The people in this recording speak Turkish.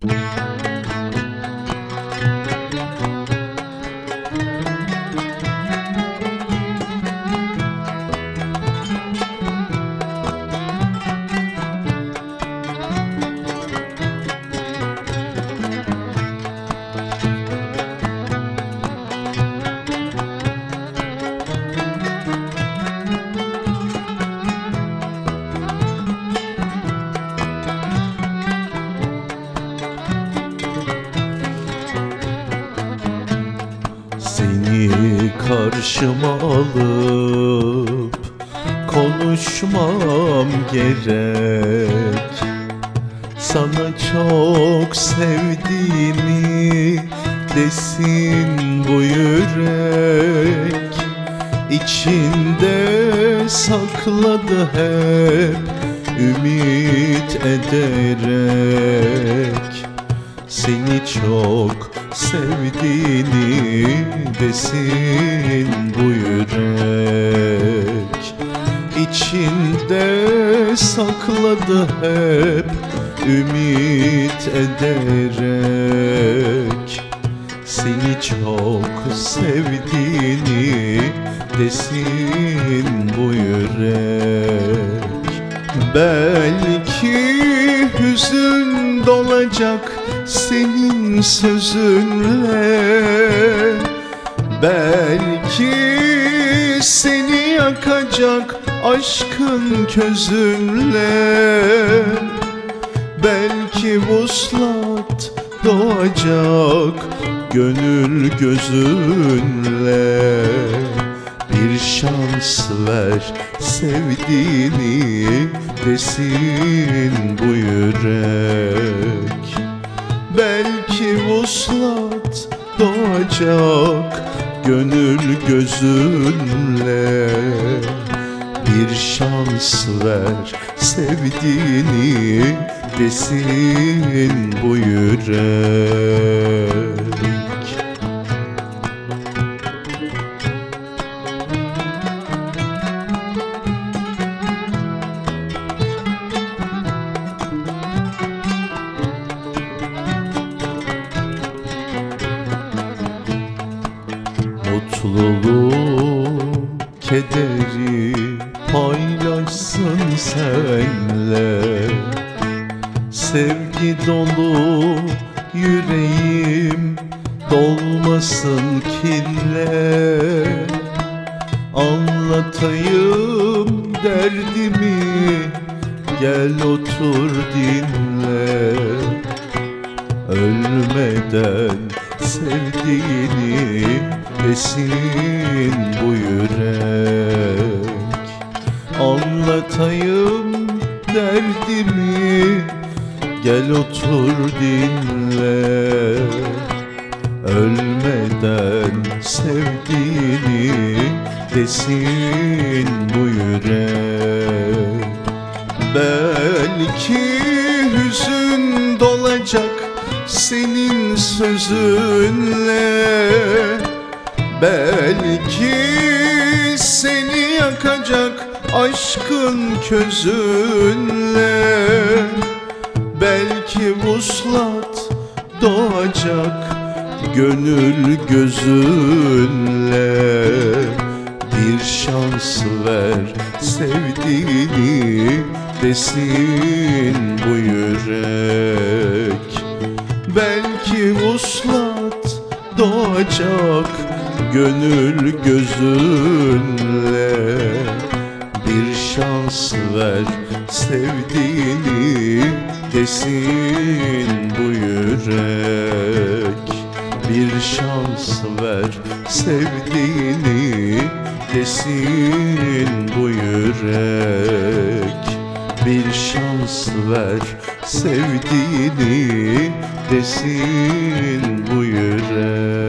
Seni karşıma alıp konuşmam gerek. Sana çok sevdiğimi desin bu yürek. İçinde sakladı hep ümit ederek. Seni çok sevdiğini desin bu yürek. İçinde sakladı hep ümit ederek. Seni çok sevdiğini desin bu yürek. Belki hüzün dolacak senin sözünle. Belki seni yakacak aşkın közünle. Belki vuslat doğacak gönül gözünle. Bir şans ver sevdiğini desin bu yürek Belki vuslat doğacak gönül gözünle. Bir şans ver sevdiğini desin bu yürek Mutluluğu, kederi paylaşsın senle Sevgi dolu yüreğim dolmasın kinle. Anlatayım derdimi gel otur dinle. Ölmeden sevdiğini desin bu yürek. Anlatayım derdimi. Gel otur dinle. Ölmeden sevdiğini desin bu yürek. Belki hüzün dolacak senin sözünle Belki seni yakacak aşkın közünle. Belki vuslat doğacak gönül gözünle. Bir şans ver sevdiğini desin bu yürek. Belki vuslat doğacak gönül gözünle Bir şans ver sevdiğini desin bu yürek. Bir şans ver sevdiğini desin bu yürek. Bir şans ver sevdiğini desin bu yürek